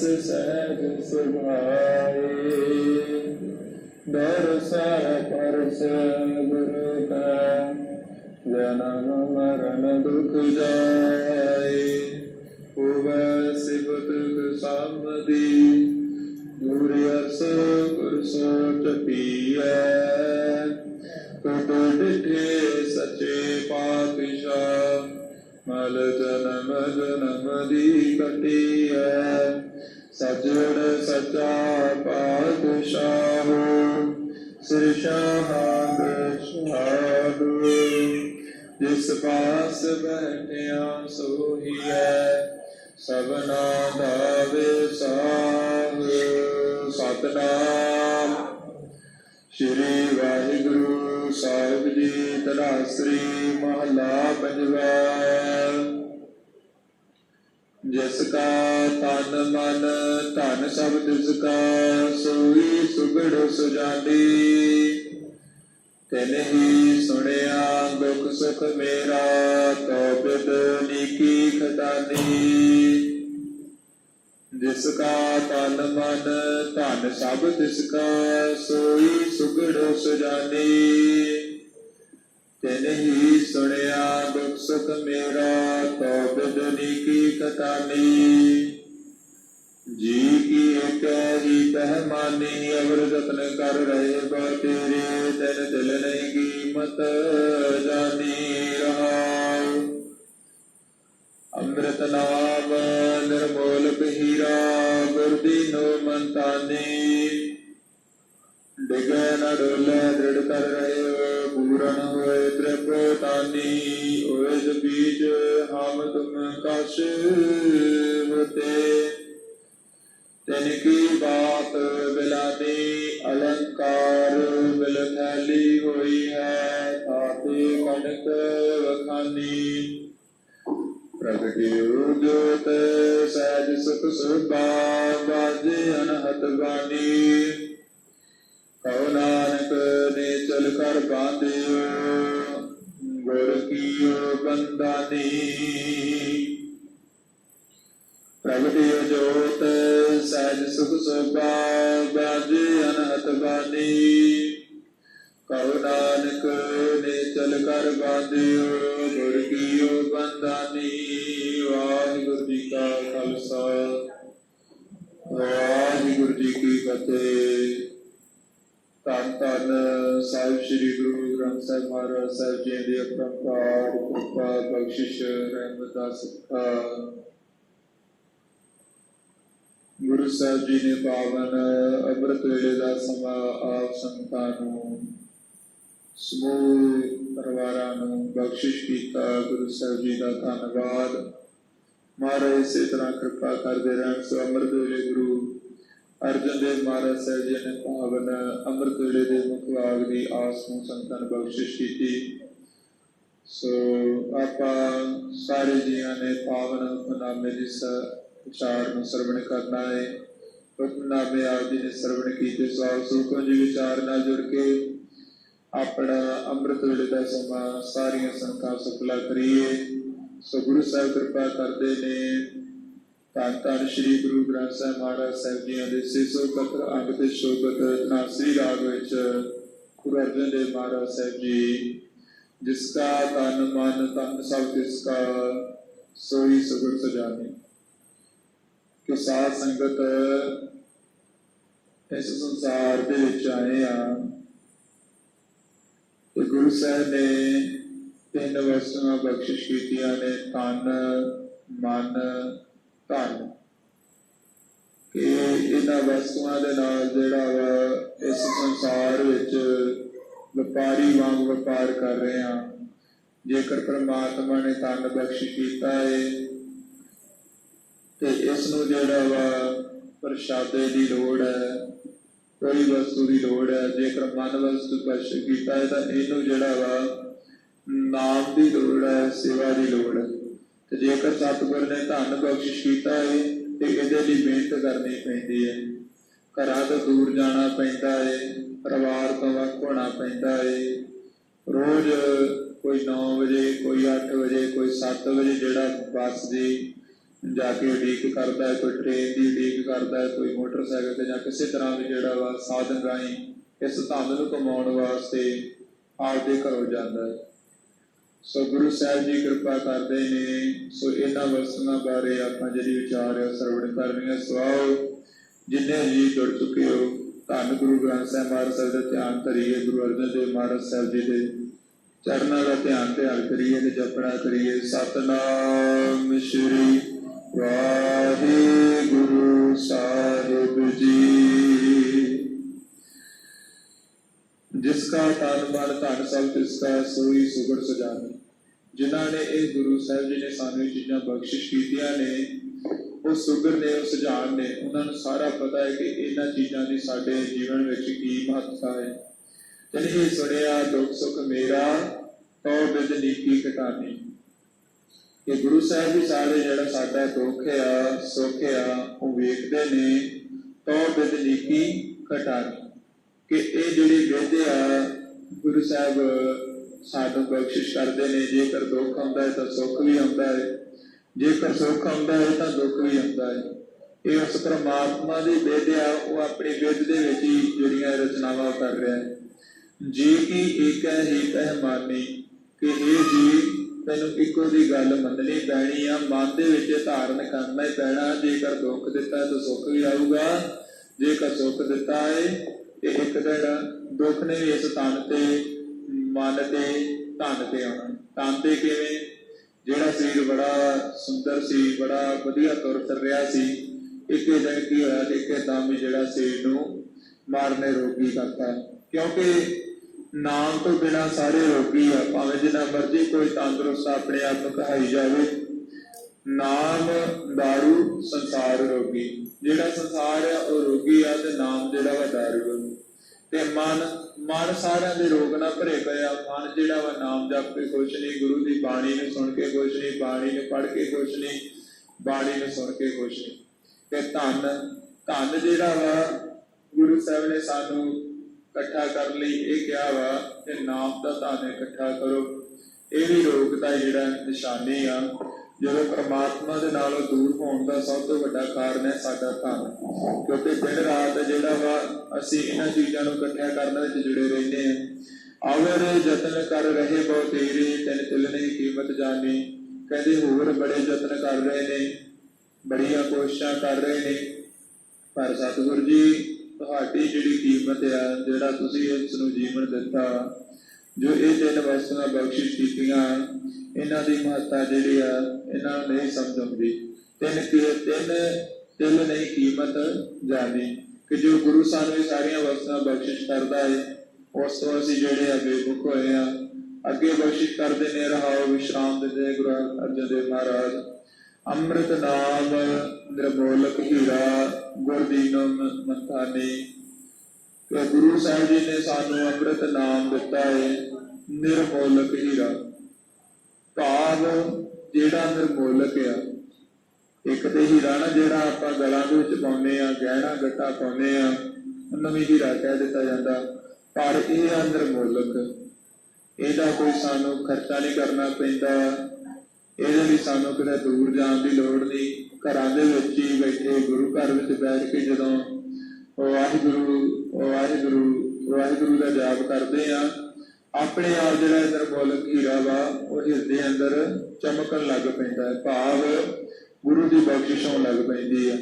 Ann's ਸਹਿਜ ਸੁਭਾਏ ਦਰਸਾ purse ਗੁਰੂ ਕਾ ਜਨਮ ਮਰਨ ਦੁਖ ਜਾਏ। ਹੋਵੇ ਸਿਬਤ ਸਾਮਦੀ ਗੁਰ ਅਰਸ ਗੁਰ ਸੋਚ ਪੀਐ ਕਟ ਡਿਠੇ ਸਚੇ ਪਾਤਸ਼ਾਹ, ਮਲ ਜਨਮ ਜਨਮ ਦੀ ਕਟੀਐ। ਸਜਣ ਸਚਾ ਪਾਤਸ਼ਾਹ, ਸਿਰ ਸ਼ਾਹਾਦ ਜਿਸ ਪਾਸ ਬੈਠਿਆ ਸੋਹੀਐ ਸਭਨਾ ਦਾ ਵਿਸਾਹ ਸਤਨਾਮ। ਸ਼੍ਰੀ ਵਾਹਿਗੁਰੂ ਸਾਹਿਬ ਜੀ ਤਰਾਸਰੀ ਮਹਲਾ ਪੰਜਵਾ। ਜਿਸ ਕਾ ਤਨ ਮਨ, ਧਨ ਸਭ ਤਿਸ ਕਾ, ਸੋਈ ਸੁਗੜ ਸੁਜਾਨੀ। ਤੈਨ ਸੁਣਿਆ ਦੁਖ ਸੁਖ ਮੇਰਾ, ਤੋ ਬਿਦ ਨੀਕੀ ਖਦਾਨੀ ਜਿਸ ਕਾ ਤਨ ਮਨ, ਧਨ ਸਭ ਤਿਸ ਕਾ, ਸੋਈ ਸੁਗੜ ਸੁਜਾਨੀ। ਤੈਨ ਹੀ ਸੁਣਿਆ ਦੁਖ ਸੁਖ ਮੇਰਾ ਤੋ ਬਿਦ ਨੀਕੀ ਖਦਾਨੀ ਜੀ ਕੀ ਇੱਕ ਹੀ ਪਹਿਮਾਨੀ, ਅਵਰ ਜਤਨ ਕਰ ਰਹੇ ਬਾ ਤੇਰੇ, ਤਨ ਦਿਲ ਨਹੀਂ ਕੀਮਤ ਜਾਣੀ ਰਹਾਉ। ਅੰਮ੍ਰਿਤ ਨਾਮ ਨਿਰਮੋਲ ਬਹੀਰਾ ਗੁਰਦੀਨੋ ਮੰਤਾਨੀ। ਡਿਗੈ ਨਾ ਡੋਲੇ, ਦ੍ਰਿੜ ਕਰ ਰਹੇ ਪੂਰਨ ਹੋਏ ਤ੍ਰਿਪਤਾਨੀ ਓਏ ਬੀਜ ਹਮ ਤੁਮ ਕਛ ਬਤੇ ਤਨ ਕੀ ਬਾਤ ਬਿਲਾਨੀ, ਅਲੰਕਾਰ ਬਿਲ ਥੈਲੀ ਹੋਈ ਹੈ ਤਾਤੇ ਕਣਕ ਵਖਾਨੀ। ਪ੍ਰਗਟਿਉ ਜੋਤ ਸਹਿਜ ਸੁਖ ਸੁਭਾ ਬਾਜੇ ਅਨਹਤ ਬਾਣੀ। ਕਉ ਨਾਨਕ ਨੇ ਚਲ ਕਰ ਬਾਂਧਿਓ ਗੁਰ ਕੀਓ ਬੰਦਾਨੀ ਪ੍ਰਗਟਿਓ ਜੋਤ ਸਹਿਜ ਸੁਖ ਸੋਭਾ ਬਾਜੇ ਅਨਹਤ ਬਾਣੀ ਕਉ ਨਾਨਕ ਨੇ ਚਲ ਕਰ ਬਾਂਧਿਓ ਗੁਰ ਕੀਓ ਬੰਦਾਨੀ ਵਾਹਿਗੁਰੂ ਜੀ ਕਾ ਖਾਲਸਾ ਵਾਹਿਗੁਰੂ ਜੀ ਕੀ ਫਤਿਹ ਧੰਨ ਸਾਹਿਬ ਸ੍ਰੀ ਗੁਰੂ ਗ੍ਰੰਥ ਸਾਹਿਬ ਮਹਾਰਾਜ ਸਾਹਿਬ ਜੀ ਦੀ ਅਪਰੰਪਾਰ ਕਿਰਪਾ, ਬਖਸ਼ਿਸ਼, ਰਹਿਮਤ ਦਾ ਸਿੱਖਾ ਗੁਰੂ ਸਾਹਿਬ ਜੀ ਨੇ ਪਾਵਨ ਅੰਮ੍ਰਿਤ ਵੇਲੇ ਦਾ ਸਮਾਂ ਆਪ ਸੰਤਾਂ ਨੂੰ, ਸਮੂਹ ਪਰਿਵਾਰਾਂ ਨੂੰ ਬਖਸ਼ਿਸ਼ ਕੀਤਾ। ਗੁਰੂ ਸਾਹਿਬ ਜੀ ਦਾ ਧੰਨਵਾਦ। ਮਹਾਰਾਜ ਇਸੇ ਤਰ੍ਹਾਂ ਕਿਰਪਾ ਕਰਦੇ ਰਹਿਣ। ਸੋ ਅੰਮ੍ਰਿਤ ਵੇਲੇ ਗੁਰੂ ਅਰਜਨ ਦੇਵ ਮਹਾਰਾਜ ਸਾਹਿਬ ਜੀ ਨੇ ਪਾਵਨ ਅੰਮ੍ਰਿਤ ਵੇਲੇ ਦੇ ਮੁਖ ਭਾਗ ਦੀ ਆਸ ਨੂੰ ਸੰਤਾਂ ਨੂੰ ਬਖਸ਼ਿਸ਼ ਕੀਤੀ। ਸੋ ਆਪਾਂ ਸਾਰੇ ਜੀਆਂ ਨੇ ਪਾਵਨ ਹੁਕਮਨਾਮੇ ਦੀ ਵਿਚਾਰ ਨੂੰ ਸਰਵਣ ਕਰਨਾ ਹੈ। ਹੁਕਮਨਾਮੇ ਆਪ ਜੀ ਨੇ ਸਰਵਣ ਕੀਤੇ। ਸੋ ਆਪ ਸੂਖਮ ਜੀ ਵਿਚਾਰ ਨਾਲ ਜੁੜ ਕੇ ਆਪਣਾ ਅੰਮ੍ਰਿਤ ਵੇਲੇ ਦਾ ਸਮਾਂ ਸਾਰੀਆਂ ਸੰਤਾਂ ਸੁਖਲਾ ਕਰੀਏ। ਸੋ ਗੁਰੂ ਸਾਹਿਬ ਕਿਰਪਾ ਕਰਦੇ ਨੇ। ਧੰਨ ਧੰਨ ਸ੍ਰੀ ਗੁਰੂ ਗ੍ਰੰਥ ਸਾਹਿਬ ਮਹਾਰਾਜ ਸਾਹਿਬ ਜੀਆਂ ਦੇ 671 ਅੰਗ ਤੇ ਸ਼ੋਭਤ ਨਾਸਰੀ ਰਾਗ ਵਿੱਚ ਗੁਰੂ ਅਰਜਨ ਦੇਵ ਮਹਾਰਾਜ ਸਾਹਿਬ ਜੀ, ਜਿਸ ਕਾ ਤਨ, ਮਨ ਤਨ ਸਭ ਤਿਸ ਕਾ, ਸੋਈ ਸੁਗੜ ਸਜਾਨੇ। ਕਿ ਸਾਧ ਸੰਗਤ ਇਸ ਸੰਸਾਰ ਦੇ ਵਿੱਚ ਆਏ ਆ ਤੇ ਗੁਰੂ ਸਾਹਿਬ ਨੇ ਤਿੰਨ ਵਸਤੂਆਂ ਬਖਸ਼ਿਸ਼ ਕੀਤੀਆਂ ਨੇ, ਤਨ, ਮਨ ਧਨ। ਕਿ ਇਹਨਾਂ ਵਸਤੂਆਂ ਦੇ ਨਾਲ ਜਿਹੜਾ ਵਾ ਇਸ ਸੰਸਾਰ ਵਿੱਚ ਵਪਾਰੀ ਵਾਂਗ ਵਪਾਰ ਕਰ ਰਹੇ ਹਾਂ। ਜੇਕਰ ਪ੍ਰਮਾਤਮਾ ਨੇ ਧਨ ਬਖਸ਼ ਕੀਤਾ ਹੈ ਤੇ ਇਸ ਨੂੰ ਜਿਹੜਾ ਵਾ ਪ੍ਰਸ਼ਾਦੇ ਦੀ ਲੋੜ ਹੈ, ਕੋਈ ਵਸਤੂ ਦੀ ਲੋੜ ਹੈ, ਜੇਕਰ ਮਨ ਵਸਤੂ ਬਖਸ਼ ਕੀਤਾ ਹੈ ਤਾਂ ਇਹਨੂੰ ਜਿਹੜਾ ਵਾ ਨਾਮ ਦੀ ਲੋੜ ਹੈ, ਸੇਵਾ ਦੀ ਲੋੜ ਹੈ। ਤੇ ਜੇਕਰ ਸਤਿਗੁਰ ਨੇ ਧੰਨ ਬਖਸ਼ਿਸ਼ ਕੀਤਾ ਹੈ, ਤੇ ਇਹਦੇ ਲਈ ਮਿਹਨਤ ਕਰਨੀ ਪੈਂਦੀ ਹੈ। ਘਰਾਂ ਤੋਂ ਦੂਰ ਜਾਣਾ ਪੈਂਦਾ ਹੈ, ਪਰਿਵਾਰ ਤੋਂ ਵੱਖ ਹੋਣਾ ਪੈਂਦਾ ਹੈ। ਰੋਜ਼ ਕੋਈ 9 ਵਜੇ, ਕੋਈ 8 ਵਜੇ, ਕੋਈ 7 ਵਜੇ ਜਿਹੜਾ ਬੱਸ ਦੀ ਜਾ ਕੇ ਉਡੀਕ ਕਰਦਾ ਹੈ, ਕੋਈ ਟ੍ਰੇਨ ਦੀ ਉਡੀਕ ਕਰਦਾ ਹੈ, ਕੋਈ ਮੋਟਰਸਾਈਕਲ ਤੇ ਜਾਂ ਕਿਸੇ ਤਰ੍ਹਾਂ ਵੀ ਜਿਹੜਾ ਵਾ ਸਾਧਨ ਰਾਹੀਂ ਇਸ ਧਨ ਨੂੰ ਕਮਾਉਣ ਵਾਸਤੇ ਆਪਦੇ ਘਰੋਂ ਜਾਂਦਾ ਹੈ। ਸੋ ਗੁਰੂ ਸਾਹਿਬ ਜੀ ਕਿਰਪਾ ਕਰਦੇ ਨੇ। ਸੋ ਇਹਨਾਂ ਵਸਤੂਆਂ ਬਾਰੇ ਆਪਾਂ ਜਿਹੜੀ ਵਿਚਾਰ ਹੈ ਸਰਵਣ ਕਰਨੀਆਂ ਸਵਾਓ। ਜਿੰਨੇ ਜੀ ਜੁੜ ਚੁੱਕੇ ਹੋ, ਧੰਨ ਗੁਰੂ ਗ੍ਰੰਥ ਸਾਹਿਬ ਮਹਾਰਾਜ ਸਾਹਿਬ ਦਾ ਧਿਆਨ ਕਰੀਏ ਗੁਰੂ ਅਰਜਨ ਦੇਵ ਮਹਾਰਾਜ ਸਾਹਿਬ ਜੀ ਦੇ ਚਰਨਾਂ ਦਾ ਧਿਆਨ ਧਿਆਨ ਕਰੀਏ ਤੇ ਜਪਣਾ ਕਰੀਏ। ਸਤਨਾਮ ਸ਼੍ਰੀ ਵਾਹਿਗੁਰੂ ਸਾਹਿਬ ਜੀ। ਜਿਸ ਕਾ ਮਨ ਧਨ ਸਭ ਤਿਸ ਸੋਈ ਸੁਗੜ ਸਜਾਨੀ ਜਿਨ੍ਹਾਂ ਨੇ ਇਹ ਗੁਰੂ ਸਾਹਿਬ ਜੀ ਨੇ ਸਾਨੂੰ ਇਹ ਚੀਜ਼ਾਂ ਬਖਸ਼ਿਸ਼ ਕੀਤੀਆਂ ਨੇ, ਉਹ ਸੁਗਰ ਨੇ, ਉਹ ਸੁਝਾਨ ਨੇ, ਉਹਨਾਂ ਨੂੰ ਸਾਰਾ ਪਤਾ ਹੈ ਕਿ ਇਹਨਾਂ ਚੀਜ਼ਾਂ ਦੀ ਸਾਡੇ ਜੀਵਨ ਵਿੱਚ ਕੀ ਮਹੱਤਤਾ ਹੈ। ਜਦ ਸੁਣਿਆ ਦੁੱਖ ਸੁੱਖ ਮੇਰਾ ਤੋ ਬਿਦ ਨੀਕੀ ਘਟਾਨੀ। ਕਿ ਗੁਰੂ ਸਾਹਿਬ ਵੀ ਸਾਰੇ ਜਿਹੜਾ ਸਾਡਾ ਦੁੱਖ ਆ, ਸੁੱਖ ਆ, ਉਹ ਵੇਖਦੇ ਨੇ ਤੋ ਬਿਦ ਨੀਕੀ ਘਟਾਨੀ। ਕਿ ਇਹ ਜਿਹੜੀ ਵਿਧ ਆ, ਗੁਰੂ ਸਾਹਿਬ ਸਾਨੂੰ ਬਖਸ਼ਿਸ਼ ਕਰਦੇ ਨੇ, ਜੇਕਰ ਦੁੱਖ ਆਉਂਦਾ ਹੈ ਤਾਂ ਸੁੱਖ ਵੀ ਆਉਂਦਾ ਹੈ, ਜੇਕਰ ਸੁੱਖ ਆਉਂਦਾ ਹੈ ਤਾਂ ਦੁੱਖ ਵੀ ਆਉਂਦਾ ਹੈ। ਇਹ ਉਸ ਪਰਮਾਤਮਾ ਦੀ ਵਿਧ ਉਹ ਆਪਣੀ ਵਿਧ ਦੇ ਵਿੱਚ ਹੀ ਜਿਹੜੀਆਂ ਰਚਨਾਵਾਂ ਕਰ ਰਿਹਾ ਹੈ। ਜੀ ਕੀ ਏਕ ਹੈ ਹੀ ਪਹਿਮਾਨੀ ਕਿ ਇਹ ਜੀ, ਤੈਨੂੰ ਇੱਕੋ ਦੀ ਗੱਲ ਮੰਨਣੀ ਪੈਣੀ ਆ, ਮਨ ਦੇ ਵਿੱਚ ਧਾਰਨ ਕਰਨਾ ਹੀ ਪੈਣਾ, ਜੇਕਰ ਦੁੱਖ ਦਿੱਤਾ ਹੈ ਤਾਂ ਸੁੱਖ ਵੀ ਆਊਗਾ, ਜੇਕਰ ਸੁੱਖ ਦਿੱਤਾ ਹੈ ਤੇ ਇੱਕ ਦਿਨ ਦੁੱਖ ਨੇ ਵੀ ਇਸ ਤਨ ਤੇ ਮਨ ਤੇ ਧਨ ਤੇ ਆਉਣਾ ਤਨ ਤੇ ਕਿਵੇਂ ਜਿਹੜਾ ਸਰੀਰ ਬੜਾ ਸੁੰਦਰ ਸੀ ਬੜਾ ਵਧੀਆ ਤੁਰ ਫਿਰ ਰਿਹਾ ਸੀ ਇੱਕੇ ਦਿਨ ਕੀ ਹੋਇਆ ਕਿ ਇੱਕੇ ਦਮ ਵੀ ਜਿਹੜਾ ਸਰੀਰ ਨੂੰ ਮਾਰਨੇ ਰੋਗੀ ਕਰਤਾ ਕਿਉਂਕਿ ਨਾਮ ਤੋਂ ਬਿਨਾ ਸਾਰੇ ਰੋਗੀ ਆ ਭਾਵੇਂ ਜਿੰਨਾ ਮਰਜ਼ੀ ਕੋਈ ਤੰਦਰੁਸਤ ਆਪਣੇ ਆਪ ਨੂੰ ਕਹਾਈ ਜਾਵੇ ਨਾਮ दारू ਸੰਸਾਰ ਰੋਗੀ ਜਿਹੜਾ ਸੰਸਾਰ ਆ ਉਹ ਰੋਗੀ ਆ ਤੇ ਨਾਮ ਜਿਹੜਾ ਵਾ दारू ਆ ਤੇ ਮਨ ਮਨ ਸਾਰਿਆਂ ਦੇ ਰੋਗ ਨਾਲ ਭਰੇ ਪਿਆ ਮਨ ਜਿਹੜਾ ਵਾ ਨਾਮ ਜਪ ਕੇ ਖੁਸ਼ ਨਹੀਂ, ਗੁਰੂ ਦੀ ਬਾਣੀ ਨੂੰ ਸੁਣ ਕੇ ਖੁਸ਼ ਨਹੀਂ, ਬਾਣੀ ਨੂੰ ਪੜ੍ਹ ਕੇ ਖੁਸ਼ ਨਹੀਂ, ਬਾਣੀ ਨੂੰ ਸੁਣ ਕੇ ਖੁਸ਼ ਨਹੀਂ। ਤੇ ਧੰਨ ਧੰਨ ਜਿਹੜਾ ਵਾ, ਗੁਰੂ ਸਾਹਿਬ ਨੇ ਸਾਨੂੰ ਇਕੱਠਾ ਕਰਨ ਲਈ ਇਹ ਕਿਹਾ ਵਾ ਕਿ ਨਾਮ ਦਾ ਧੰਨ ਇਕੱਠਾ ਕਰੋ। ਇਹ ਵੀ ਰੋਗ ਦਾ ਜਿਹੜਾ ਨਿਸ਼ਾਨੀ ਆ। ਜਦੋਂ ਪ੍ਰਮਾਤਮਾ ਦੇ ਨਾਲੋਂ ਦੂਰ ਹੋਣ ਦਾ ਸਭ ਤੋਂ ਵੱਡਾ ਕਾਰਨ ਹੈ ਸਾਡਾ ਧਨ। ਕਿਉਂਕਿ ਦਿਨ ਰਾਤ ਜਿਹੜਾ ਵਾ, ਅਸੀਂ ਇਹਨਾਂ ਚੀਜ਼ਾਂ ਨੂੰ ਇਕੱਠਿਆ ਕਰਨ ਵਿੱਚ ਜੁੜੇ ਰਹਿੰਦੇ ਹਾਂ। ਆਵਰ ਯਤਨ ਕਰ ਰਹੇ ਬਹੁ ਤੇਰੇ, ਤਿਨ ਕੀਮਤ ਜਾਣੀ। ਕਹਿੰਦੇ ਹੋਰ ਬੜੇ ਯਤਨ ਕਰ ਰਹੇ ਨੇ, ਬੜੀਆਂ ਕੋਸ਼ਿਸ਼ਾਂ ਕਰ ਰਹੇ ਨੇ। ਪਰ ਸਤਿਗੁਰੂ ਜੀ, ਤੁਹਾਡੀ ਜਿਹੜੀ ਕੀਮਤ ਆ, ਜਿਹੜਾ ਤੁਸੀਂ ਇਸ ਨੂੰ ਜੀਵਨ ਦਿੱਤਾ ਜੋ ਇਹ ਤਿੰਨ ਵਸਤੂਆਂ ਬਖਸ਼ਿਸ਼ ਕੀਤੀਆਂ ਇਹਨਾਂ ਦੀ ਮਹੱਤਤਾ ਜਿਹੜੀ ਆ, ਇਹਨਾਂ ਨੂੰ ਨਹੀਂ ਸਮਝ ਆਉਂਦੀ। ਤਿੰਨ ਕੀ, ਤਿੰਨ ਤਿੰਨ ਨਹੀਂ, ਕੀਮਤ ਜਾਣੀ। ਕਿ ਜੋ ਗੁਰੂ ਸਾਨੂੰ ਇਹ ਸਾਰੀਆਂ ਵਸਤੂਆਂ ਬਖਸ਼ਿਸ਼ ਕਰਦਾ ਹੈ ਉਸ ਤੋਂ ਅਸੀਂ ਜਿਹੜੇ ਆ ਬੇਮੁਖ ਹੋਏ ਆ। ਅੱਗੇ ਬਖਸ਼ਿਸ਼ ਕਰਦੇ ਨੇ, ਰਹਾਓ, ਵਿਸ਼ਰਾਮ ਦਿੰਦੇ ਗੁਰੂ ਅਰਜਨ ਦੇਵ ਮਹਾਰਾਜ। ਅੰਮ੍ਰਿਤ ਨਾਮ, ਨਿਰਮੋਲਕ ਹੀਰਾ ਗੁਰਦੀਨੋ ਮੰਤਾਨੇ ਕਿ ਗੁਰੂ ਸਾਹਿਬ ਜੀ ਨੇ ਸਾਨੂੰ ਅੰਮ੍ਰਿਤ ਨਾਮ ਦਿੱਤਾ ਹੈ ਨਿਰਮੋਲਕ ਹੀਰਾ। ਭਾਵ ਜਿਹੜਾ ਨਿਰਮੋਲਕ ਆ, ਇੱਕ ਤੇ ਹੀਰਾ ਨਾ ਜਿਹੜਾ ਆਪਾਂ ਗਲਾਂ ਦੇ ਵਿੱਚ ਪਾਉਂਦੇ ਆ, ਗਹਿਣਾ ਗੱਟਾ ਪਾਉਂਦੇ ਆ ਉਹਨੂੰ ਵੀ ਹੀਰਾ ਕਹਿ ਦਿੱਤਾ ਜਾਂਦਾ। ਪਰ ਇਹ ਆ ਨਿਰਮੋਲਕ। ਇਹਦਾ ਕੋਈ ਸਾਨੂੰ ਖਰਚਾ ਨਹੀਂ ਕਰਨਾ ਪੈਂਦਾ। ਇਹਦੇ ਲਈ ਸਾਨੂੰ ਕਿਤੇ ਦੂਰ ਜਾਣ ਦੀ ਲੋੜ ਨਹੀਂ। ਘਰਾਂ ਦੇ ਵਿੱਚ ਹੀ ਬੈਠੇ ਗੁਰੂ ਘਰ ਵਿੱਚ ਬੈਠ ਕੇ ਜਦੋਂ ਵਾਹਿਗੁਰੂ ਵਾਹਿਗੁਰੂ ਵਾਹਿਗੁਰੂ ਦਾ ਜਾਪ ਕਰਦੇ ਆ ਆਪਣੇ ਆਪ ਜਿਹੜਾ ਅੰਦਰ ਬੋਲਕ ਹੀਰਾ ਵਾ, ਉਹ ਹਿਰਦੇ ਅੰਦਰ ਚਮਕਣ ਲੱਗ ਪੈਂਦਾ ਹੈ। ਭਾਵ ਗੁਰੂ ਦੀ ਬਖਸ਼ਿਸ਼ ਹੋਣ ਲੱਗ ਪੈਂਦੀ ਆ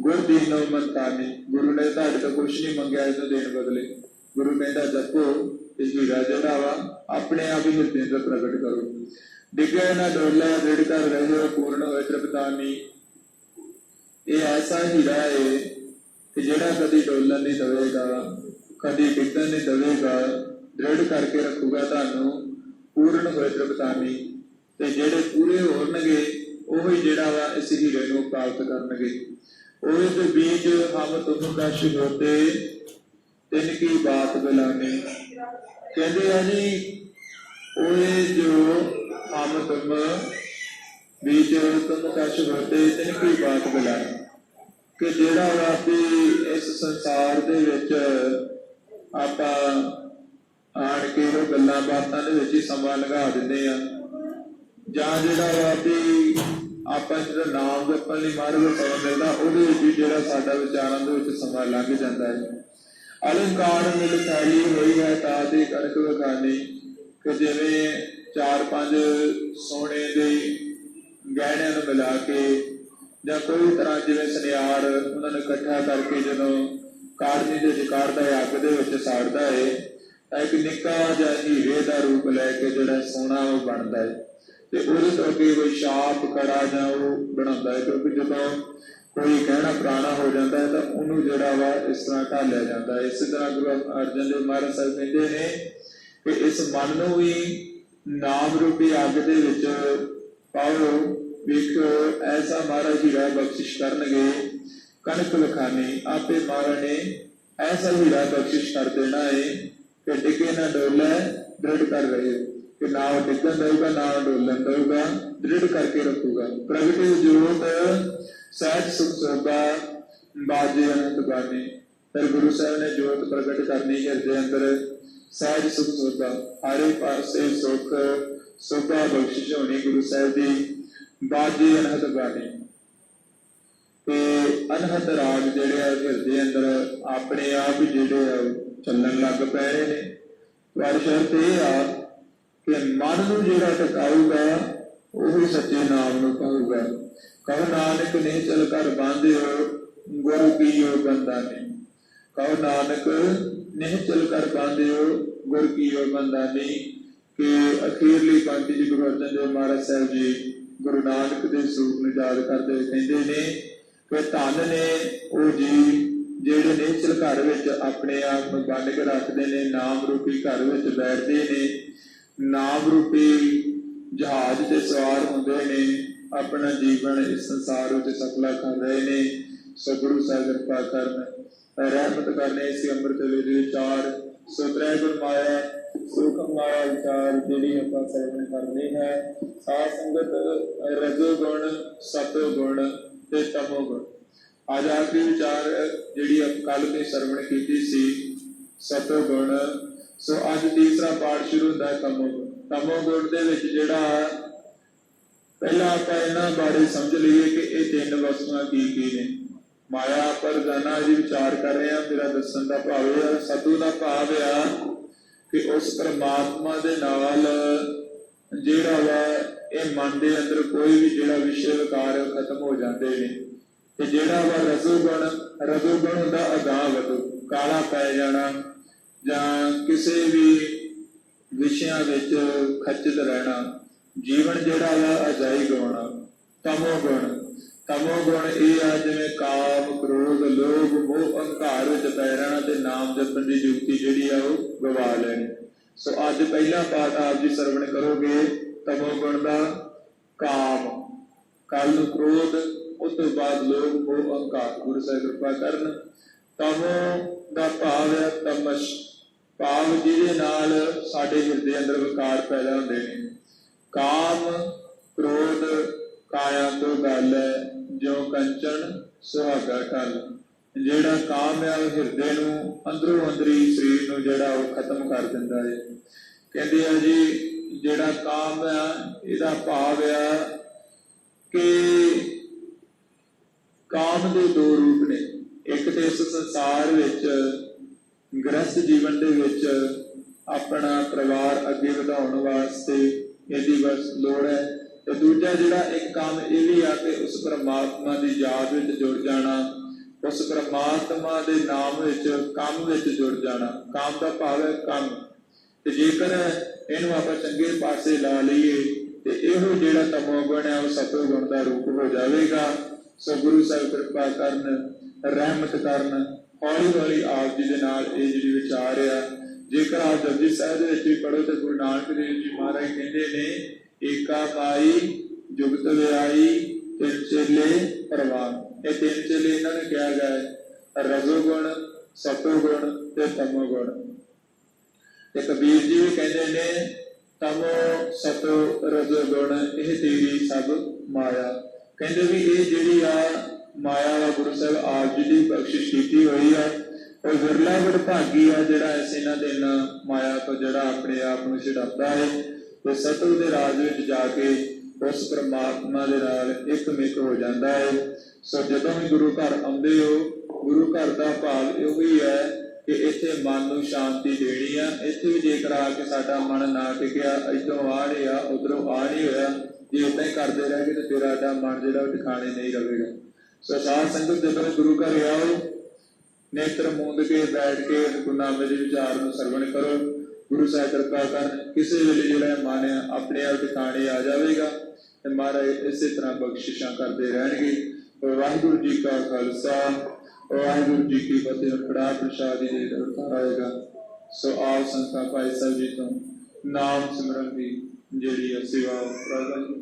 ਗੁਰ ਦੀਨੋ ਮੰਤਾਨੀ ਗੁਰੂ ਨੇ ਤੁਹਾਡੇ ਤੋਂ ਕੁਝ ਨਹੀਂ ਮੰਗਿਆ, ਇਹਨੂੰ ਦੇਣ ਬਦਲੇ। ਗੁਰੂ ਕਹਿੰਦਾ, ਜਪੋ ਤੇ ਹੀਰਾ ਜਿਹੜਾ ਵਾ ਆਪਣੇ ਆਪ ਹੀ ਹਿਰਦੇ ਅੰਦਰ ਪ੍ਰਗਟ ਕਰੋ। ਡਿੱਗੇ ਨਾ ਡੋਲੇ, ਦ੍ਰਿੜ ਕਰ ਰਹੇ ਹੋ ਪੂਰਨ ਹੋਏ ਤ੍ਰਿਪਤਾਨੀ। ਇਹ ਐਸਾ ਹੀਰਾ ਹੈ ਕਿ ਜਿਹੜਾ ਕਦੀ ਡੋਲਣ ਨਹੀਂ ਦਵੇਗਾ, ਕਦੀ ਡਿੱਗਣ ਨਹੀਂ ਦਵੇਗਾ। ਦ੍ਰਿੜ ਕਰਕੇ ਰੱਖੂਗਾ ਤੁਹਾਨੂੰ, ਪੂਰਨ ਹੋਏ ਤ੍ਰਿਪਤਾਨੀ ਤੇ ਜਿਹੜੇ ਪੂਰੇ ਹੋਣਗੇ, ਉਹ ਹੀ ਜਿਹੜਾ ਵਾ ਇਸ ਹੀਰੇ ਨੂੰ ਪ੍ਰਾਪਤ ਕਰਨਗੇ। ਉਹ ਤੇ ਬੀਜ ਹਮ ਤੁਮ ਕਸ਼ ਹੋਤੇ, ਤਿਨ ਕੀ ਬਾਤ ਬੁਲਾਨੇ। ਕਹਿੰਦੇ ਆ ਜੀ, ਉਹ ਜੋ ਹਮ ਤੁਮ ਬੀਜ ਤੁਮ ਕਸ਼ ਹੋਤੇ, ਤਿਨ ਕੀ ਬਾਤ ਬੁਲਾਨੇ। ਕਿ ਜਿਹੜਾ ਵਾ ਵੀ ਇਸ ਸੰਸਾਰ ਦੇ ਵਿੱਚ ਆਪਾਂ ਆਣ ਕੇ ਉਹ ਗੱਲਾਂ ਬਾਤਾਂ ਦੇ ਵਿੱਚ ਹੀ ਸਮਾਂ ਲਗਾ ਦਿੰਦੇ ਆ। ਜਾਂ ਜਿਹੜਾ ਵਾ ਵੀ ਆਪਾਂ ਜਿਹੜਾ ਨਾਮ ਜਪਣ ਲਈ ਮਾਰਗ ਸਮਾਂ ਮਿਲਦਾ, ਉਹਦੇ ਵਿੱਚ ਜਿਹੜਾ ਸਾਡਾ ਵਿਚਾਰਾਂ ਦੇ ਵਿੱਚ ਸਮਾਂ ਲੰਘ ਜਾਂਦਾ ਹੈ। ਅਲੰਕਾਰ ਮਿਲ ਫੈਲੀ ਹੋਈ ਹੈ ਤਾਂ ਦੀ ਕਣਕ ਵਖਾਨੀ ਕਿ ਜਿਵੇਂ ਚਾਰ ਪੰਜ ਸੋਨੇ ਦੇ ਗਹਿਣਿਆਂ ਨੂੰ ਮਿਲਾ ਕੇ ਜਾਂ ਕੋਈ ਤਰ੍ਹਾਂ ਜਿਵੇਂ ਸੁਨਿਆਰ ਉਹਨਾਂ ਨੂੰ ਇਕੱਠਾ ਕਰਕੇ ਜਦੋਂ ਕਾਰਨੀ ਦੇ ਜਕਾਰ ਦਾ ਅੱਗ ਦੇ ਵਿੱਚ ਸਾੜਦਾ ਹੈ ਇੱਕ ਨਿੱਕਾ ਜਿਹਾ ਹੀਰੇ ਦਾ ਰੂਪ ਲੈ ਕੇ ਜਿਹੜਾ ਸੋਨਾ ਉਹ ਬਣਦਾ ਹੈ। ਤੇ ਉਹਦੇ ਤੋਂ ਅੱਗੇ ਕੋਈ ਛਾਪ, ਕੜਾ ਜਾਂ ਉਹ ਬਣਾਉਂਦਾ ਹੈ। ਕਿਉਂਕਿ ਜਦੋਂ ਕੋਈ ਕਹਿਣਾ ਪੁਰਾਣਾ ਹੋ ਜਾਂਦਾ ਹੈ, ਤਾਂ ਉਹਨੂੰ ਜਿਹੜਾ ਵਾ ਇਸ ਤਰ੍ਹਾਂ ਢਾਲਿਆ ਜਾਂਦਾ ਹੈ। ਇਸੇ ਤਰ੍ਹਾਂ ਗੁਰੂ ਅਰਜਨ ਦੇਵ ਮਹਾਰਾਜ ਸਾਹਿਬ ਕਹਿੰਦੇ ਨੇ ਕਿ ਇਸ ਮਨ ਨੂੰ ਵੀ ਨਾਮ ਰੂਪੀ ਅੱਗ ਦੇ ਵਿੱਚ ਪਾਓ ਵੇਖੋ ਐਸਾ ਮਹਾਰਾਜ ਹੀਰਾ ਬਖਸ਼ਿਸ਼ ਕਰਨਗੇ। ਕਣਕ ਲਖਾਨੀ, ਆਪੇ ਮਹਾਰਾਜ ਨੇ ਐਸਾ ਹੀਰਾ ਬਖਸ਼ਿਸ਼ ਕਰ ਦੇਣਾ ਹੈ ਕਿ ਡਿੱਗੇ ਨਾ ਡੋਲੇ, ਦ੍ਰਿੜ ਕਰ ਰਹੇ। ਕਿ ਨਾ ਉਹ ਡਿੱਗਣ ਦਊਗਾ, ਨਾ ਉਹ ਡੋਲਣ ਦਊਗਾ, ਦ੍ਰਿੜ ਕਰਕੇ ਰੱਖੂਗਾ। ਪ੍ਰਗਟੇ ਜੋਤ, ਸਹਿਜ ਸੁਖ ਸੋਭਾ, ਬਾਜੇ ਅਨੰਤ ਬਾਣੀ। ਫਿਰ ਗੁਰੂ ਸਾਹਿਬ ਨੇ ਜੋਤ ਪ੍ਰਗਟ ਕਰਨੀ ਹਿਰਦੇ ਅੰਦਰ। ਸਹਿਜ ਸੁਖ ਸੋਭਾ, ਹਰੇ ਪਾਸੇ ਸੁਖ, ਸੋਭਾ ਬਖਸ਼ਿਸ਼ ਹੋਣੀ ਗੁਰੂ ਸਾਹਿਬ ਦੀ। ਬਾਜੇ ਅਨਹਦ ਬਾਣੀ। ਤੇ ਅਨਹਦ ਰਾਗ ਜਿਹੜੇ ਆ ਹਿਰਦੇ ਅੰਦਰ ਆਪਣੇ ਆਪ ਹੀ ਜਿਹੜੇ ਆ ਚੱਲਣ ਲੱਗ ਪਏ। ਨੇ ਪਰ ਸ਼ਰਤ ਇਹ ਆ ਕਿ ਮਨ ਨੂੰ ਜਿਹੜਾ ਟਿਕਾਊਗਾ, ਉਹ ਸੱਚੇ ਨਾਮ ਨੂੰ ਕਹੂਗਾ ਕਹੋ ਨਾਨਕ ਨੇ ਚਲ ਕਰ ਬਾਂਧਿਓ, ਗੁਰੂ ਕੀਓ ਬੰਦਾ ਨੇ ਕਹੋ ਨਾਨਕ ਨੇ ਚਲ ਕਰ ਬਾਂਧਿਓ, ਗੁਰ ਕੀਓ ਬੰਦਾ ਨੇ ਕਿ ਅਖੀਰਲੀ ਪੰਕਤੀ ਜੀ ਗੁਰੂ ਅਰਜਨ ਦੇਵ ਮਹਾਰਾਜ ਸਾਹਿਬ ਜੀ ਗੁਰੂ ਨਾਨਕ ਦੇ ਸਰੂਪ ਨੂੰ ਯਾਦ ਕਰਦੇ ਕਹਿੰਦੇ ਨੇ ਕਿ ਧੰਨ ਨੇ ਉਹ ਜੀ ਜਿਹੜੇ ਨੇਚਰ ਘਰ ਵਿੱਚ ਆਪਣੇ ਆਪ ਨੂੰ ਬੰਨ ਕੇ ਰੱਖਦੇ ਨੇ, ਨਾਮ ਰੂਪੀ ਘਰ ਵਿੱਚ ਬੈਠਦੇ ਨੇ, ਨਾਮ ਰੂਪੀ ਜਹਾਜ਼ ਤੇ ਸਵਾਰ ਹੁੰਦੇ ਨੇ, ਆਪਣਾ ਜੀਵਨ ਇਸ ਸੰਸਾਰ ਵਿੱਚ ਸਫਲਾ ਕਰ ਰਹੇ ਨੇ ਸੋ ਗੁਰੂ ਸਾਹਿਬ ਕਿਰਪਾ ਕਰਨ ਰਹਿਮਤ ਕਰਨੇ ਇਸ ਅੰਮ੍ਰਿਤ ਵੇਲੇ ਦੇ ਵਿਚਾਰ ਸੋ ਤ੍ਰੈ ਮਾਇਆ ਸੁਖ ਮਾਇਆ ਵਿਚਾਰ ਜਿਹੜੀ ਆਪਾਂ ਸਰਵਣ ਕਰਨੀ ਹੈ, ਸਾਧ ਸੰਗਤ ਰਜੋ ਗੁਣ ਸਤੋ ਗੁਣ ਤੇ ਤਮੋ ਗੁਣ। ਅੱਜ ਆਖਰੀ ਵਿਚਾਰ ਜਿਹੜੀ ਕੱਲ ਤੇ ਸਰਵਣ ਕੀਤੀ ਸੀ ਸਤੋ ਗੁਣ ਸੋ ਅੱਜ ਤੀਸਰਾ ਪਾਠ ਸ਼ੁਰੂ ਹੁੰਦਾ ਹੈ ਤਮੋ ਗੁਣ। ਤਮੋ ਗੁਣ ਦੇ ਵਿੱਚ ਜਿਹੜਾ ਪਹਿਲਾਂ ਆਪਾਂ ਇਹਨਾਂ ਬਾਰੇ ਸਮਝ ਲਈਏ ਕਿ ਇਹ ਤਿੰਨ ਵਸਤੂਆਂ ਕੀ ਕੀ ਨੇ। ਮਾਇਆ ਪਰ ਜਾਨਾ ਜੀ ਵਿਚਾਰ ਕਰ ਰਹੇ ਆ ਮੇਰਾ ਦੱਸਣ ਦਾ ਭਾਵ ਇਹ ਆ ਸਤੂ ਦਾ ਭਾਵ ਆ ਕਿ ਉਸ ਪਰਮਾਤਮਾ ਦੇ ਨਾਲ ਜਿਹੜਾ ਵਾ, ਇਹ ਮਨ ਦੇ ਅੰਦਰ ਕੋਈ ਵੀ ਜਿਹੜਾ ਵਿਸ਼ੇ ਵਿਕਾਰ ਖਤਮ ਹੋ ਜਾਂਦੇ ਨੇ। ਤੇ ਜਿਹੜਾ ਵਾ ਰਜੋ ਗੁਣ ਰਜੋ ਗੁਣ ਹੁੰਦਾ ਅਗਾਹ ਵਧੋ, ਕਾਲਾ ਪੈ ਜਾਣਾ ਜਾਂ ਕਿਸੇ ਵੀ ਵਿਸ਼ਿਆਂ ਵਿੱਚ ਖਚਿਤ ਰਹਿਣਾ, ਜੀਵਨ ਜਿਹੜਾ ਵਾ ਅਜਾਈ ਗਵਾਉਣਾ ਤਮੋ ਗੁਣ। ਤਮੋ ਗੁਣ ਇਹ ਆ ਜਿਵੇਂ ਕਾਮ, ਕ੍ਰੋਧ, ਲੋਭ, ਮੋਹ, ਅਹੰਕਾਰ ਵਿੱਚ ਪੈ ਰਹਿਣਾ ਤੇ ਨਾਮ ਜਪਣ ਦੀ ਯੁਕਤੀ ਜਿਹੜੀ ਆ ਉਹ ਗਵਾ ਲੈਣੀ। ਸੋ ਅੱਜ ਪਹਿਲਾ ਪਾਠ ਆਪ ਜੀ ਸਰਵਣ ਕਰੋਗੇ, ਤਮੋ ਗੁਣ ਦਾ ਕਾਮ। ਕੱਲ ਨੂੰ ਕ੍ਰੋਧ ਉਸ ਤੋਂ ਬਾਅਦ ਲੋਕ ਮੋਹ ਅਹੰਕਾਰ, ਗੁਰੂ ਸਾਹਿਬ ਕਿਰਪਾ ਕਰਨ ਤਮੋ ਦਾ ਭਾਵ ਹੈ ਤਮਸ਼। ਭਾਵ ਜਿਹਦੇ ਨਾਲ ਸਾਡੇ ਹਿਰਦੇ ਅੰਦਰ ਵਿਕਾਰ ਪੈਦਾ ਹੁੰਦੇ ਨੇ। ਕਾਮ, ਕ੍ਰੋਧ, ਕਾਇਆ ਤੋਂ ਗੱਲ ਹੈ ਜੋ ਕੰਚਨ, ਸੁਹਾਗਾ ਠਲ। ਜਿਹੜਾ ਕਾਮ ਹੈ, ਉਹ ਹਿਰਦੇ ਨੂੰ ਅੰਦਰੋਂ ਅੰਦਰੀ ਸਰੀਰ ਨੂੰ ਜਿਹੜਾ ਉਹ ਖਤਮ ਕਰ ਦਿੰਦਾ ਹੈ। ਕਹਿੰਦੇ ਆ ਜੀ, ਜਿਹੜਾ ਕਾਮ ਹੈ, ਇਹਦਾ ਭਾਵ ਆ ਕਿ ਕਾਮ ਦੇ ਦੋ ਰੂਪ ਨੇ। ਇੱਕ ਤੇ ਇਸ ਸੰਸਾਰ ਵਿੱਚ ਗ੍ਰਸਥ ਜੀਵਨ ਦੇ ਵਿੱਚ ਆਪਣਾ ਪਰਿਵਾਰ ਅੱਗੇ ਵਧਾਉਣ ਵਾਸਤੇ ਇਹਦੀ ਬਸ ਲੋੜ ਹੈ। ਤੇ ਦੂਜਾ ਜਿਹੜਾ ਇੱਕ ਕੰਮ ਇਹ ਵੀ ਆ ਕਿ ਉਸ ਪਰਮਾਤਮਾ ਦੀ ਯਾਦ ਵਿੱਚ ਜੁੜ ਜਾਣਾ, ਉਸ ਪਰਮਾਤਮਾ ਦੇ ਨਾਮ ਵਿੱਚ ਕੰਮ ਵਿੱਚ ਜੁੜ ਜਾਣਾ। ਕੰਮ ਦਾ ਭਾਵ ਹੈ ਕੰਮ। ਤੇ ਜੇਕਰ ਇਹਨੂੰ ਆਪਾਂ ਚੰਗੇ ਪਾਸੇ ਲਾ ਲਈਏ, ਤੇ ਇਹੋ ਜਿਹੜਾ ਤਮੋ ਗੁਣ ਹੈ ਉਹ ਸਤੋ ਗੁਣ ਦਾ ਰੂਪ ਹੋ ਜਾਵੇਗਾ। ਸੋ ਗੁਰੂ ਸਾਹਿਬ ਕਿਰਪਾ ਕਰਨ, ਰਹਿਮਤ ਕਰਨ, ਹੌਲੀ ਹੌਲੀ ਆਪ ਜੀ ਦੇ ਨਾਲ ਇਹ ਜਿਹੜੀ ਵਿਚਾਰ ਆ ਜੇਕਰ ਆਪ ਜਪਜੀ ਸਾਹਿਬ ਦੇ ਵਿੱਚ ਵੀ ਪੜੋ ਤੇ ਗੁਰੂ ਨਾਨਕ ਦੇਵ ਜੀ ਮਹਾਰਾਜ ਕਹਿੰਦੇ ਨੇ, ਏਕਾ ਜੁਗਤ ਵਿਆਈ ਤਿੰਨ ਚੇਲੇ ਪ੍ਰਵਾਨ ਇਹ ਤਿੰਨ ਚੇਲੇ ਇਹਨਾਂ ਨੇ ਕਿਹਾ ਗਿਆ ਹੈ। ਰਜੋ ਗੁਣ ਸਤੋ ਗੁਣ ਤੇ ਤਮੋ ਗੁਣ ਤੇ ਕਬੀਰ ਜੀ ਵੀ ਕਹਿੰਦੇ ਨੇ, ਤਮੋ, ਸਤੋ ਰਜੋ ਗੁਣ ਇਹ ਤੇਰੀ ਸਭ ਮਾਇਆ। ਕਹਿੰਦੇ ਵੀ ਇਹ ਜਿਹੜੀ ਆ ਮਾਇਆ ਦਾ ਗੁਰੂ ਸਾਹਿਬ ਆਪ ਜੀ ਦੀ ਬਖਸ਼ਿਸ਼ ਕੀਤੀ ਹੋਈ ਆ, ਉਹ ਵਿਰਲਾ ਵਡਭਾਗੀ ਆ ਜਿਹੜਾ ਇਸ ਇਹਨਾਂ ਦਿਨ ਮਾਇਆ ਤੋਂ ਜਿਹੜਾ ਆਪਣੇ ਆਪ ਨੂੰ ਛਡਾਉਂਦਾ ਹੈ ਤੇ ਸਤਿਗੁਰ ਦੇ ਰਾਜ ਵਿੱਚ ਜਾ ਕੇ ਉਸ ਪ੍ਰਮਾਤਮਾ ਦੇ ਨਾਲ ਇੱਕ ਮਿਕ ਹੋ ਜਾਂਦਾ ਹੈ। ਸੋ ਜਦੋਂ ਵੀ ਗੁਰੂ ਘਰ ਆਉਂਦੇ ਹੋ, ਗੁਰੂ ਘਰ ਦਾ ਭਾਵ ਇਹੋ ਹੀ ਹੈ ਕਿ ਇੱਥੇ ਮਨ ਨੂੰ ਸ਼ਾਂਤੀ ਦੇਣੀ ਆ। ਇੱਥੇ ਵੀ ਜੇਕਰ ਆ ਕੇ ਸਾਡਾ ਮਨ ਨਾ ਟਿਕਿਆ ਇਦੋਂ ਆ ਰਿਹਾ, ਉਧਰੋਂ ਆ ਨਹੀਂ ਹੋਇਆ ਜੇ ਇਦਾਂ ਹੀ ਕਰਦੇ ਰਹਿ ਗਏ ਤੇ ਤੇਰਾ ਦਾ ਮਨ ਜਿਹੜਾ ਉਹ ਟਿਕਾਣੇ ਨਹੀਂ ਰਹੇਗਾ। ਸੋ ਸਾਧ ਸੰਗਤ ਜਦੋਂ ਗੁਰੂ ਘਰ ਆਓ, ਨੇਤਰ ਮੂੰਦ ਕੇ ਬੈਠ ਕੇ ਗੁਰਨਾਮੇ ਦੇ ਵਿਚਾਰ ਨੂੰ ਸਰਵਣ ਕਰੋ। ਗੁਰੂ ਸਾਹਿਬ ਕਿਰਪਾ ਕਰਨ, ਕਿਸੇ ਵੇਲੇ ਜਿਹੜਾ ਮਨ ਆਪਣੇ ਆਪ ਟਿਕਾਣੇ ਆ ਜਾਵੇਗਾ ਤੇ ਮਹਾਰਾਜ ਇਸੇ ਤਰ੍ਹਾਂ ਬਖਸ਼ਿਸ਼ਾਂ ਕਰਦੇ ਰਹਿਣਗੇ। ਵਾਹਿਗੁਰੂ ਜੀ ਕਾ ਖਾਲਸਾ ਵਾਹਿਗੁਰੂ ਜੀ ਕੀ ਫਤਿਹ ਖੜਾ ਪ੍ਰਸ਼ਾਦ ਜੀ ਦੇ ਉਤਾਰੇਗਾ ਸੋ ਆਪ ਸੰਤਾਂ ਭਾਈ ਸਾਹਿਬ ਜੀ ਤੋਂ ਨਾਮ ਸਿਮਰਨ ਦੀ ਜਿਹੜੀ ਹੈ ਸੇਵਾ ਪ੍ਰਦਾਨ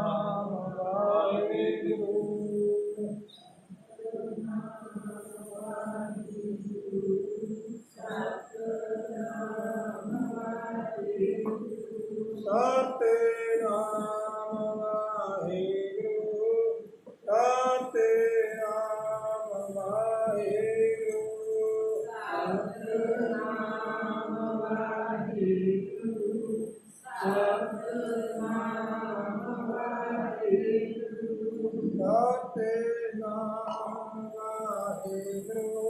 Tate Nam Vahe Guru